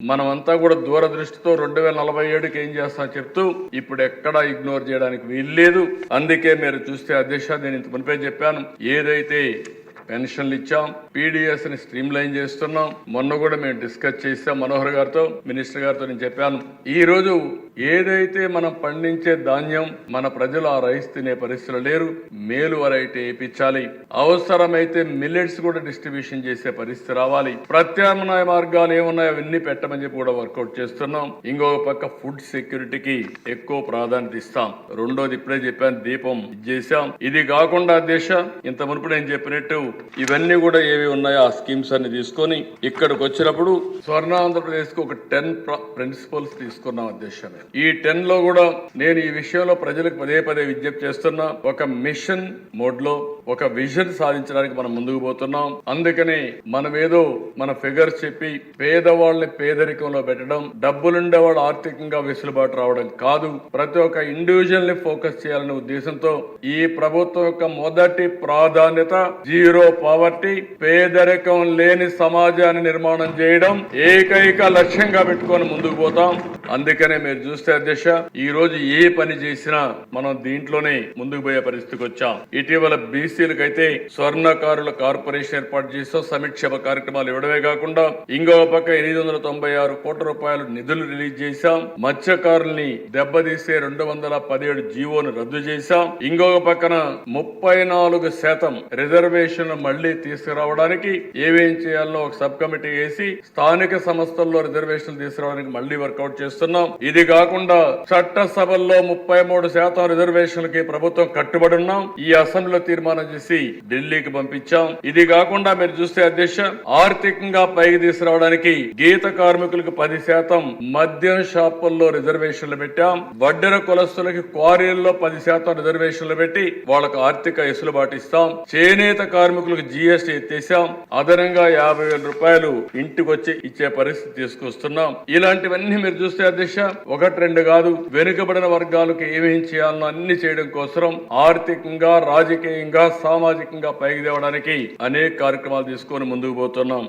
మనమంతా కూడా దూరదృష్టితో రెండు వేల నలభై ఏడుకి ఏం చేస్తా చెప్తూ ఇప్పుడు ఎక్కడా ఇగ్నోర్ చేయడానికి వీల్లేదు. అందుకే మీరు చూస్తే అధ్యక్ష నేను ఇంత మునిపే చెప్పాను. ఏదైతే పెన్షన్లు ఇచ్చాం పీడిఎస్ని స్ట్రీమ్ లైన్ చేస్తున్నాం. మొన్న కూడా మేము డిస్కస్ చేసాం మనోహర్ గారితో మినిస్టర్ గారితో నేను చెప్పాను. ఈ రోజు ఏదైతే మనం పండించే ధాన్యం మన ప్రజలు ఆ రైస్ తినే పరిస్థితులు లేరు మేలు వెరైటీ వేయించాలి అవసరమైతే మిల్లెట్స్ కూడా డిస్ట్రిబ్యూషన్ చేసే పరిస్థితి రావాలి. ప్రత్యామ్నాయ మార్గాలు ఏమున్నాయో అవన్నీ పెట్టమని చెప్పి కూడా వర్కౌట్ చేస్తున్నాం. ఇంకో పక్క ఫుడ్ సెక్యూరిటీకి ఎక్కువ ప్రాధాన్యత ఇస్తాం. రెండోది ఇప్పుడే చెప్పాను దీపం చేశాం. ఇది కాకుండా దేశ ఇంత మునుపు నేను చెప్పినట్టు ఇవన్నీ కూడా ఏవి ఉన్నాయో ఆ స్కీమ్స్ అన్ని తీసుకొని ఇక్కడికి వచ్చినప్పుడు స్వర్ణాంధ్రప్రదేశ్కు ఒక టెన్ ప్రిన్సిపల్స్ తీసుకున్నాం ఉద్దేశమే ఈ టెన్లో కూడా నేను ఈ విషయంలో ప్రజలకు పదే పదే విజ్ఞప్తి చేస్తున్నా ఒక మిషన్ మోడ్లో ఒక విజన్ సాధించడానికి మనం ముందుకు పోతున్నాం. అందుకని మనమేదో మన ఫిగర్స్ చెప్పి పేదవాళ్ళని పేదరికంలో పెట్టడం డబ్బులుండే వాళ్ళు ఆర్థికంగా వెసులుబాటు రావడం కాదు. ప్రతి ఒక్క ఇండివిజువల్ని ఫోకస్ చేయాలనే ఉద్దేశంతో ఈ ప్రభుత్వం యొక్క మొదటి ప్రాధాన్యత జీరో పావర్టీ పేదరికం లేని సమాజాన్ని నిర్మాణం చేయడం ఏకైక లక్ష్యంగా పెట్టుకొని ముందుకు పోతాం. అందుకనే మీరు చూస్తే అధ్యక్ష ఈ రోజు ఏ పని చేసినా మనం దీంట్లోనే ముందుకు పోయే పరిస్థితికి వచ్చాం. ఇటీవల బీసీలకైతే అయితే స్వర్ణకారుల కార్పొరేషన్ ఏర్పాటు చేస్తూ సంక్షేమ కార్యక్రమాలు ఇవ్వడమే కాకుండా ఇంకొక పక్క ఎనిమిది వందల తొంభై ఆరు కోట్ల రూపాయలు నిధులు రిలీజ్ చేశాం. మత్స్యకారుల్ని దెబ్బతీసే రెండు వందల పదిహేడు జీవోను రద్దు చేశాం. ఇంకొక పక్కన ముప్పై నాలుగు శాతం రిజర్వేషన్ మళ్ళీ తీసుకురావడానికి ఏమేం చేయాలో ఒక సబ్ కమిటీ వేసి స్థానిక సంస్థల్లో రిజర్వేషన్లు తీసుకురావడానికి మళ్ళీ వర్కౌట్ చేస్తున్నాం. ఇది కాకుండా చట్టసభల్లో ముప్పై మూడు శాతం రిజర్వేషన్లకి ప్రభుత్వం కట్టుబడి ఉన్నాం. ఈ అసెంబ్లీలో తీర్మానం చేసి ఢిల్లీకి పంపించాం. ఇది కాకుండా మీరు చూస్తే అధ్యక్ష ఆర్థికంగా పైకి తీసుకురావడానికి గీత కార్మికులకు పది శాతం మద్యం షాపుల్లో రిజర్వేషన్లు పెట్టాం. వడ్డెర కులస్తులకి క్వారీల్లో పది శాతం రిజర్వేషన్లు పెట్టి వాళ్ళకు ఆర్థిక ఎసులు ఇస్తాం. చేనేత కార్మికులకు జీఎస్టీ ఎత్తేసాం అదనంగా యాభై వేల రూపాయలు ఇంటికి వచ్చి ఇచ్చే పరిస్థితి తీసుకొస్తున్నాం. ఇలాంటివన్నీ మీరు చూస్తే అధ్యక్ష ఒకటి రెండు కాదు వెనుకబడిన వర్గాలకు ఏమేం చేయాలన్నా అన్ని చేయడం కోసం ఆర్థికంగా రాజకీయంగా సామాజికంగా పైకి తేవడానికి అనేక కార్యక్రమాలు తీసుకొని ముందుకు పోతున్నాం.